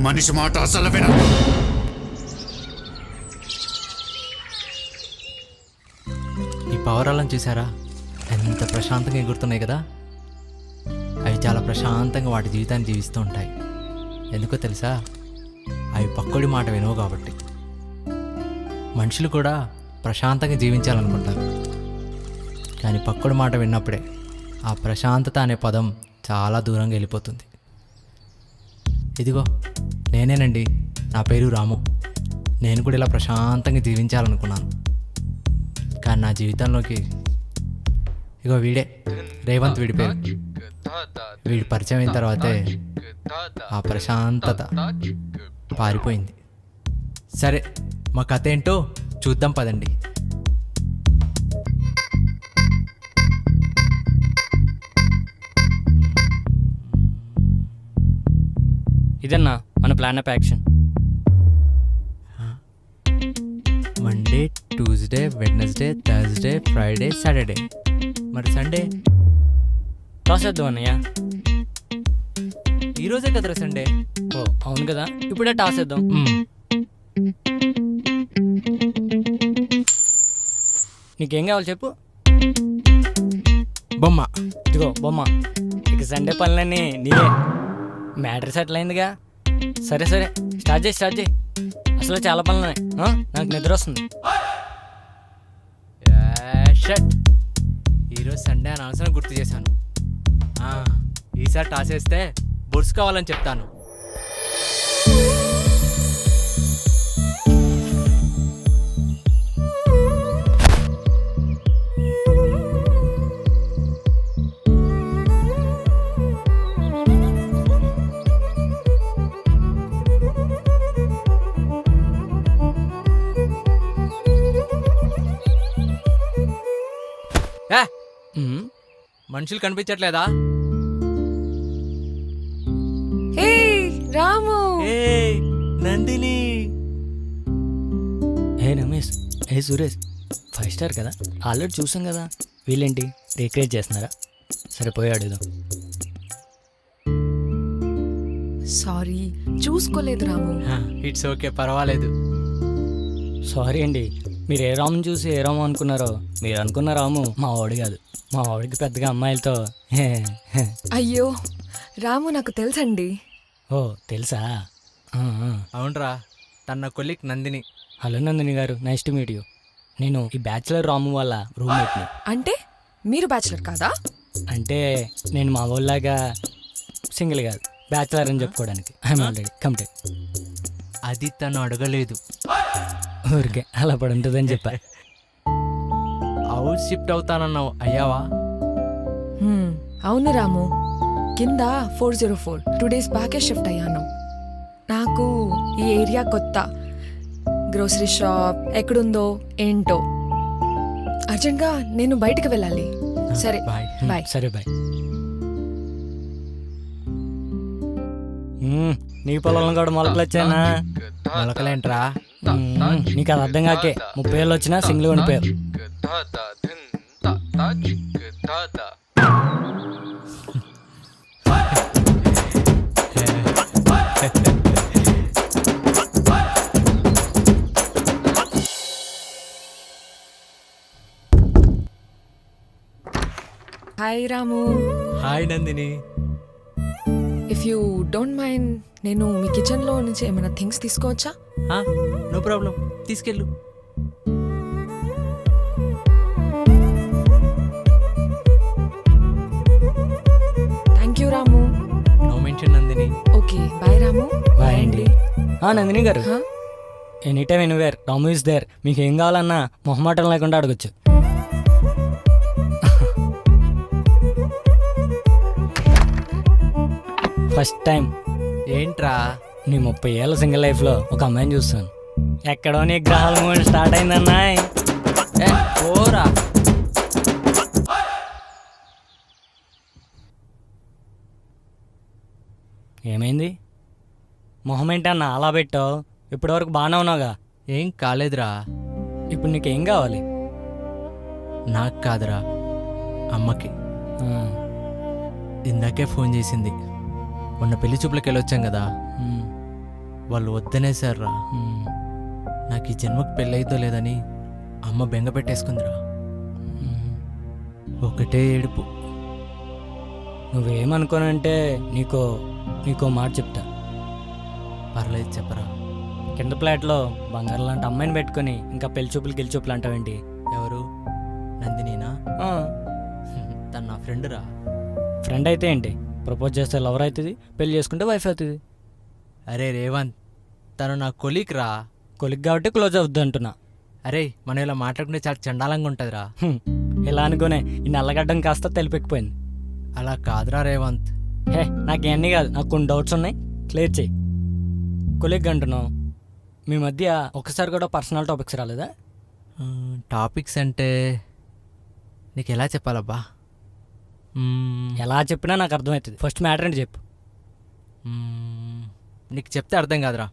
మనిషి మాట అసలు విన ఈ పావురాలను చూసారా ఎంత ప్రశాంతంగా ఎగురుతున్నాయి కదా. అవి చాలా ప్రశాంతంగా వాటి జీవితాన్ని జీవిస్తూ ఉంటాయి. ఎందుకో తెలుసా? అవి పక్కడి మాట వినవు కాబట్టి. మనుషులు కూడా ప్రశాంతంగా జీవించాలనుకుంటారు. కానీ పక్కడి మాట విన్నప్పుడే ఆ ప్రశాంతత అనే పదం చాలా దూరంగా వెళ్ళిపోతుంది. ఇదిగో నేనేనండి. నా పేరు రాము. నేను కూడా ఇలా ప్రశాంతంగా జీవించాలనుకున్నాను. కానీ నా జీవితంలోకి ఇగో వీడే రేవంత్ వీడి పేరు. వీడి పరిచయం అయిన తర్వాతే ఆ ప్రశాంతత పారిపోయింది. సరే మా కథ ఏంటో చూద్దాం పదండి. ఇదన్నా మన plan of action Monday Tuesday Wednesday Thursday Friday Saturday మరి సండే రాసేద్దాం అన్నయ్య ఈరోజే కదరా సండే ఓ అవును కదా. ఇప్పుడే టాస్ వేద్దాం. నీకేం కావాలి చెప్పు? బొమ్మ. ఇదిగో బొమ్మ. ఇక సండే పనులన్నీ నీవే. మ్యాటర్ సెటిల్ అయిందిగా. సరే సరే స్టార్ట్ చేయి స్టార్ట్ చేయి. అసలు చాలా పనులు ఉన్నాయి నాకు నిద్ర వస్తుంది. ఈరోజు సండే అని అవసరం గుర్తు చేశాను. ఆ, ఈసారి టాస్ వేస్తే బుర్స్ కావాలని చెప్తాను. ఏ? మనుషులు కనిపించట్లేదా? హే రాము. ఏ Nandini. Hey Ramesh hey Suresh five star కదా? ఆల్రెడీ చూసాం కదా. వీళ్ళేంటి రీక్రియేట్ చేస్తున్నారా? సరే పోయి అడుగుదాం. సారీ చూసుకోలేదు రాము. ఇట్స్ ఓకే పర్వాలేదు. సారీ అండి మీరు ఏ రాముని చూసి ఏ రాము అనుకున్నారో మీరు అనుకున్న రాము మా వాడు కాదు. మా వాడికి పెద్దగా అమ్మాయిలతో హే, హే. అయ్యో రాము నాకు తెలుసండి. ఓ తెలుసా? ఆ, ఆ. అవునరా తన కొలిక్ నందిని. హలో నందిని గారు నైస్ టు మీట్ యూ. నేను ఈ బ్యాచులర్ రాము వాళ్ళ రూమ్మేట్ని. అంటే మీరు బ్యాచులర్ కాదా? అంటే నేను మా వాళ్ళలాగా సింగిల్ కాదు బ్యాచులర్ అని చెప్పుకోవడానికి. ఐఎమ్ ఆల్రెడీ కంప్లీట్ అది తను అడగలేదు. ఊరికే అలా పడి ఉంటుందని చెప్పా. అవుట్ షిఫ్ట్ అవుతానన్నావు అయ్యావా? హ్మ్, అవును రాము. కింద four zero four. Two days బ్యాకే shift అయ్యాను. నాకు ఈ ఏరియా కొత్త. గ్రోసరీ షాప్ ఎక్కడుందో ఏంటో. అర్జెంట్గా నేను బయటికి వెళ్ళాలి. సరే బాయ్. బాయ్. సరే బాయ్. మ్మ్, నీ పొలంలో కూడా మొలకలు వచ్చానా మొలకలేంట్రా? నీకు అది అర్థం కాకే. ముప్పై ఏళ్ళు వచ్చినా single ఉండిపోయావు hi Ramu. Hi Nandini. If you don't mind నేను మీ కిచెన్లో నుంచి ఏమైనా థింగ్స్ తీసుకోవచ్చా? నో ప్రాబ్లం తీసుకెళ్ళు. Thank you Ramu no mention Nandini okay bye Ramu bye అండి ఆ, Nandini garu? Any time anywhere Ramu is there మీకు ఏం కావాలన్నా మొహమాటం లేకుండా అడగచ్చు. First time. ఏంట్రా? నీ ముప్పై ఏళ్ళ సింగిల్ లైఫ్లో ఒక అమ్మాయిని చూస్తాను. ఎక్కడో నీ గ్రహాల మూమెంట్ స్టార్ట్ అయిందన్నాయ్ ఏ పోరా. ఏమైంది? మొహం ఏంటన్నా అలా పెట్టావు? ఇప్పటివరకు బాగానే ఉన్నావుగా. ఏం కాలేదురా. ఇప్పుడు నీకేం కావాలి? నాకు కాదురా. అమ్మకి. ఇందాకే ఫోన్ చేసింది. మొన్న పెళ్ళి చూపులకు వెళ్ళొచ్చాం కదా. వాళ్ళు వద్దనేసారా మ్మ్. నాకు ఈ జన్మకు పెళ్ళైతో లేదని అమ్మ బెంగ పెట్టేసుకుందిరా. ఒకటే ఏడుపు. నువ్వేమనుకోనంటే నీకో నీకో మాట చెప్తా. పర్లేదు చెప్పరా. కింద ప్లాట్లో బంగారం లాంటి అమ్మాయిని పెట్టుకొని ఇంకా పెళ్ళి చూపులు గిల్లి చూపులు అంటావేంటి? ఎవరు? నందినీనా? తను నా ఫ్రెండ్ రా ఫ్రెండ్ అయితే ఏంటి? ప్రపోజ్ చేస్తే లవర్ అవుతుంది పెళ్ళి చేసుకుంటే వైఫ్ అవుతుంది. అరే రేవంత్ తను నా కొలీక్ రా. కొలిక్ కాబట్టి క్లోజ్ అవుద్ది అంటున్నా. అరే మనం ఇలా మాట్లాడుకుంటే చాలా చండాలంగా ఉంటుందిరా. ఇలా అనుకోనే ఈ నల్లగడ్డం కాస్త తెలిపెక్కిపోయింది. అలా కాదురా రేవంత్. హే నాకేమన్నీ కాదు నాకు కొన్ని డౌట్స్ ఉన్నాయి. క్లియర్ చేయి కొలిగ్ అంటున్నావు. మీ మధ్య ఒకసారి కూడా పర్సనల్ టాపిక్స్ రాలేదా? టాపిక్స్ అంటే నీకు ఎలా చెప్పాలబ్బా? ఎలా చెప్పినా నాకు అర్థమవుతుంది. ఫస్ట్ మ్యాటర్ అంటే చెప్పు. నీకు చెప్తే అర్థం కాదురా.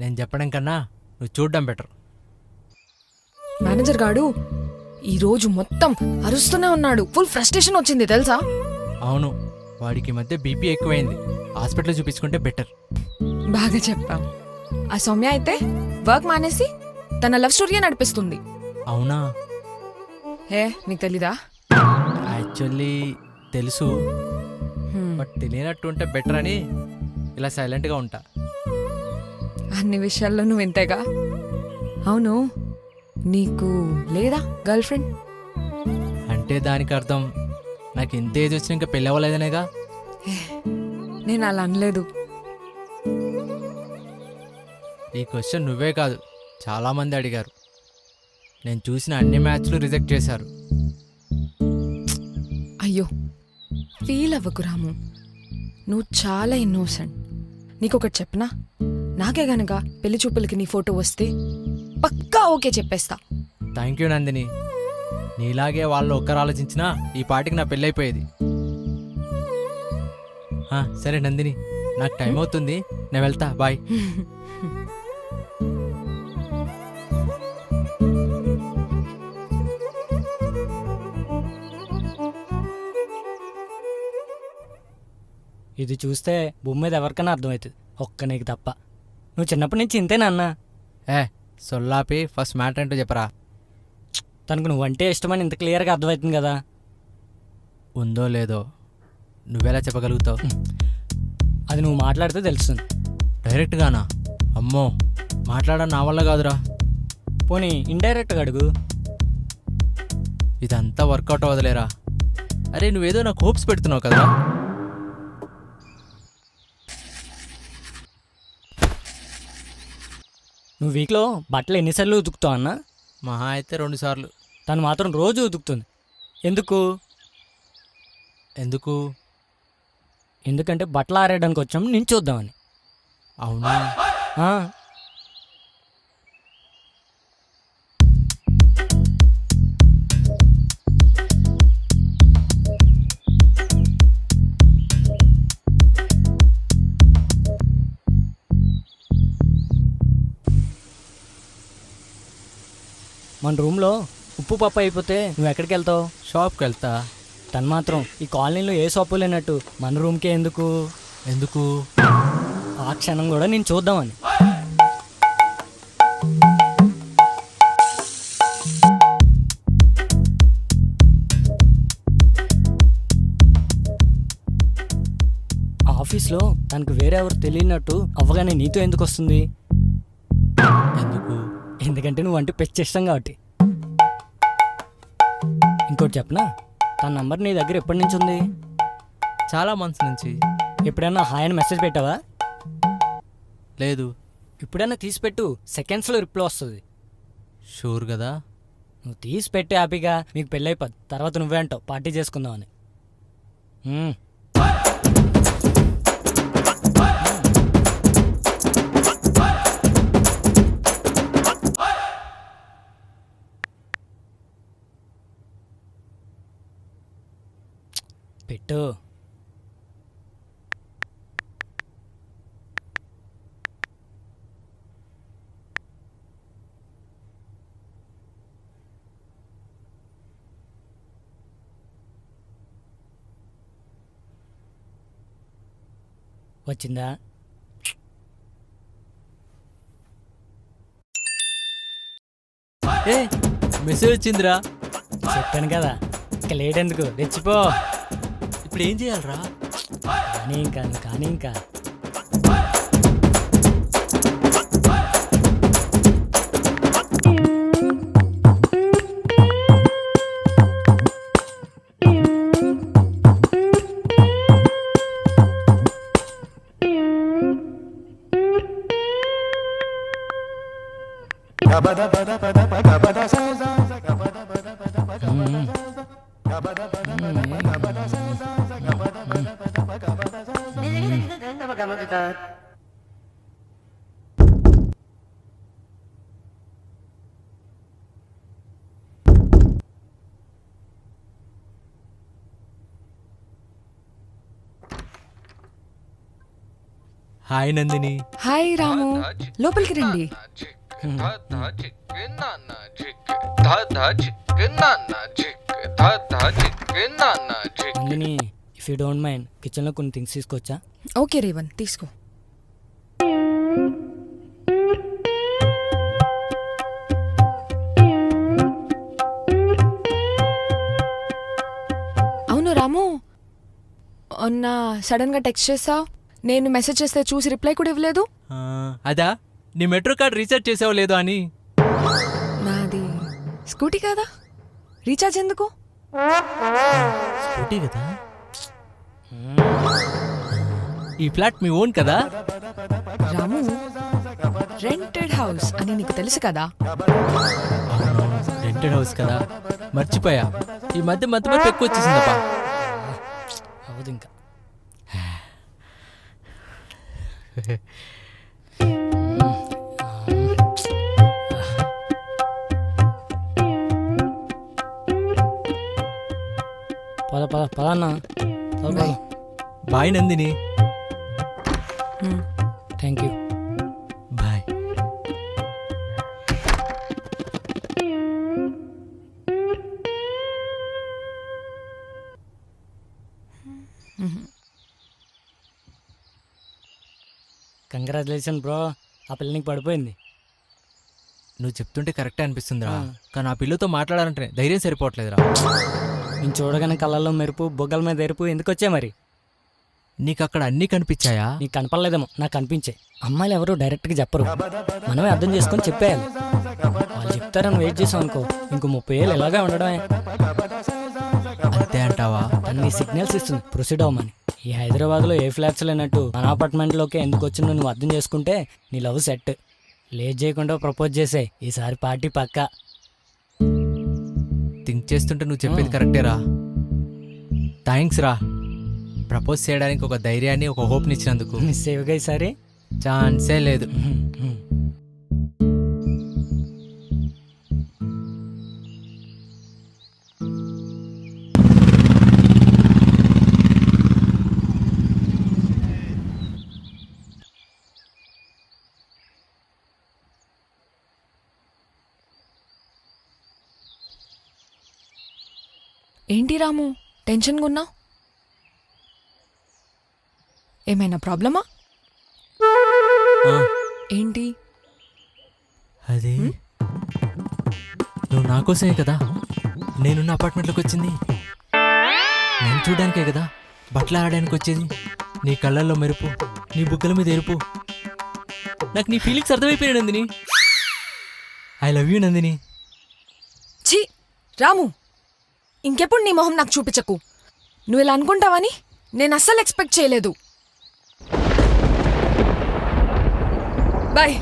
నేను చెప్పడం కన్నా నువ్వు చూడడం బెటర్ మేనేజర్ గాడు ఈ రోజు మొత్తం అరుస్తూనే ఉన్నాడు. ఫుల్ ఫ్రస్ట్రేషన్ వచ్చింది తెలుసా? అవును వాడికి మధ్య బీపీ ఎక్కువైంది. హాస్పిటల్లో చూపించుకుంటే బెటర్ బాగా చెప్పాం ఆ సౌమ్య అయితే వర్క్ మానేసి తన లవ్ స్టోరీయే నడిపిస్తుంది. అవునా? హే నీకు తెలీదా? యాక్చువల్లీ తెలుసు. హ్మ్. బట్ తెలియనట్టు ఉంటే బెటర్ అని ఇలా సైలెంట్గా ఉంటా. అన్ని విషయాల్లో నువ్వు ఇంతేగా అవును నీకు లేదా గర్ల్ ఫ్రెండ్ అంటే దానికి అర్థం. నాకు ఇంత ఏజ్ వచ్చినా ఇంకా పెళ్ళి అవ్వలేదనేగా. నేను అలా అనలేదు. ఈ క్వశ్చన్ నువ్వే కాదు చాలామంది అడిగారు. నేను చూసిన అన్ని మ్యాచ్లు రిజెక్ట్ చేశారు. అయ్యో ఫీల్ అవ్వకు రాము. నువ్వు చాలా ఇన్నోసెంట్ నీకొకటి చెప్పనా? నాకే గనక పెళ్ళి చూపులకి నీ ఫోటో వస్తే పక్కా ఓకే చెప్పేస్తా. Thank you Nandini. నీలాగే వాళ్ళు ఒక్కరు ఆలోచించినా ఈ పాటికి నా పెళ్ళి అయిపోయేది ఆ, సరే నందిని నాకు టైం అవుతుంది. నేను వెళ్తా బాయ్. ఇది చూస్తే భూమి మీద ఎవరికైనా అర్థమవుతుంది. ఒక్క నీకు తప్ప. నువ్వు చిన్నప్పటి నుంచి ఇంతేనా అన్న ఏ సొల్లాపి ఫస్ట్ మ్యాటర్ ఏంటో చెప్పరా? తనకు నువ్వంటే ఇష్టమని ఇంత క్లియర్గా అర్థమవుతుంది కదా. ఉందో లేదో నువ్వెలా చెప్పగలుగుతావు? అది నువ్వు మాట్లాడితే తెలుస్తుంది. డైరెక్ట్గానా? అమ్మో మాట్లాడడం నా వల్ల కాదురా. పోనీ ఇండైరెక్ట్గా అడుగు. ఇదంతా వర్కౌట్ అవ్వదులేరా. అరే నువ్వేదో నాకు హోప్స్ పెడుతున్నావు కదా. నువ్వు వీక్లో బట్టలు ఎన్నిసార్లు ఉతుకుతావు అన్న? మహా అయితే రెండు సార్లు తను మాత్రం రోజు ఉతుకుతుంది. ఎందుకు? ఎందుకు? ఎందుకంటే బట్టలు ఆరేయడానికి వచ్చాము నేను చూద్దామని అవునా మన రూమ్లో ఉప్పు పప్పు అయిపోతే నువ్వు ఎక్కడికి వెళ్తావు? షాప్కి వెళ్తా. తను మాత్రం ఈ కాలనీలో ఏ షాపు లేనట్టు మన రూమ్కే ఎందుకు? ఎందుకు? ఆ క్షణం కూడా నేను చూద్దామని. ఆఫీస్లో తనకు వేరే ఎవరు తెలియనట్టు అవ్వగానే నీతో ఎందుకు వస్తుంది? ఎందుకంటే నువ్వు అంటే పెచ్చి ఇష్టం కాబట్టి. ఇంకోటి చెప్పనా? తన నంబర్ నీ దగ్గర ఎప్పటి నుంచి ఉంది? చాలా మంత్స్ నుంచి. ఎప్పుడైనా హాయ్ అని మెసేజ్ పెట్టావా? లేదు. ఇప్పుడైనా తీసి పెట్టు సెకండ్స్లో రిప్లై వస్తుంది. షూర్ కదా? నువ్వు తీసి పెట్టి హ్యాపీగా మీకు పెళ్ళి అయిపోద్ది తర్వాత నువ్వే అంటావు పార్టీ చేసుకుందామని. నైటు వచ్చిందా? ఏ మెసేజ్ వచ్చిందిరా? చెప్పాను కదా ఇక లేట్ ఎందుకు? రెచ్చిపో. ఇప్పుడు ఏం చేయాలరా? కానీ ఇంకా నువ్వు కానీ ఇంకా హాయ్ నందిని హాయ్ రాము లోపలికి రండి. Nandini if you don't mind కిచెన్లో కొన్ని థింగ్స్ తీసుకొచ్చా ఓకే రేవన్ తీసుకో. అవును రాము. మొన్న సడన్గా టెక్స్ట్ చేసావు. నేను మెసేజ్ చేస్తే చూసి రిప్లై కూడా ఇవ్వలేదు. ఆ, అదా? నీ మెట్రో కార్డ్ రీఛార్జ్ చేసావో లేదో అని. నాది స్కూటీ కదా? రీఛార్జ్ ఎందుకు? స్కూటీ కదా? ఈ ఫ్లాట్ మీ ఓన్ కదా? రాము రెంటెడ్ హౌస్ అని నీకు తెలుసు కదా? రెంటెడ్ హౌస్ కదా? మర్చిపోయా. ఈ మధ్య మధ్య మధ్య ఎక్కువ వచ్చేసిందప్పా అవ్వదు ఇంకా. పద పద పద అన్న. Bye. Nandini. Thank you. Bye. Congratulation bro ఆ పిల్ల నీకు పడిపోయింది. నువ్వు చెప్తుంటే కరెక్టే అనిపిస్తుందిరా. కానీ ఆ పిల్లతో మాట్లాడాలంటే ధైర్యం సరిపోవట్లేదురా. నేను చూడగానే కళ్ళల్లో మెరుపు బొగ్గల మీద ఎరుపు ఎందుకు వచ్చాయి మరి? నీకు అక్కడ అన్నీ కనిపించాయా? నీకు కనపడలేదేమో నాకు కనిపించే అమ్మాయిలు ఎవరు డైరెక్ట్గా చెప్పరు. మనమే అర్థం చేసుకొని చెప్పేయాలి. వాళ్ళు చెప్తారని వెయిట్ చేసాం అనుకో. ఇంకో ముప్పై ఏళ్ళు ఎలాగే ఉండడమే. అంతే అంటావా? అన్ని సిగ్నల్స్ ఇస్తుంది. ప్రొసీడ్ అవ్వమని. ఈ హైదరాబాద్లో ఏ ఫ్లాట్స్ లేనట్టు మన అపార్ట్మెంట్లోకి ఎందుకు వచ్చిందో నువ్వు అర్థం చేసుకుంటే నీ లవ్ సెట్. లేట్ చేయకుండా ప్రపోజ్ చేసే ఈసారి పార్టీ పక్కా. థింక్ చేస్తుంటే నువ్వు చెప్పేది కరెక్టేరా థ్యాంక్స్ రా. ప్రపోజ్ చేయడానికి ఒక ధైర్యాన్ని ఒక హోప్ని ఇచ్చినందుకు. మిస్ అయ్యగా ఈసారి ఛాన్సే లేదు. ఏంటి రాము? టెన్షన్గా ఉన్నావు ఏమైనా ప్రాబ్లమా? ఏంటి? అది. నువ్వు నా కోసమే కదా? నేనున్న అపార్ట్మెంట్లోకి వచ్చింది. నేను చూడడానికే కదా? బట్టలు ఆడడానికి వచ్చేది. నీ కళ్ళల్లో మెరుపు నీ బుగ్గల మీద ఎరుపు. నాకు నీ feelings అర్థమైపోయాయి Nandini. I love you Nandini. ఛీ! రాము! ఇంకెప్పుడు నీ మొహం నాకు చూపించకు. నువ్వు ఇలా అనుకుంటావని నేను అస్సలు ఎక్స్పెక్ట్ చేయలేదు. బాయ్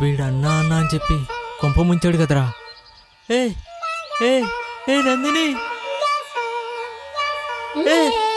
వీడు అన్నా అన్నా అని చెప్పి కొంప ముంచాడు కదరా. ఏ ఏ ఏ నందిని. ఏ ఏ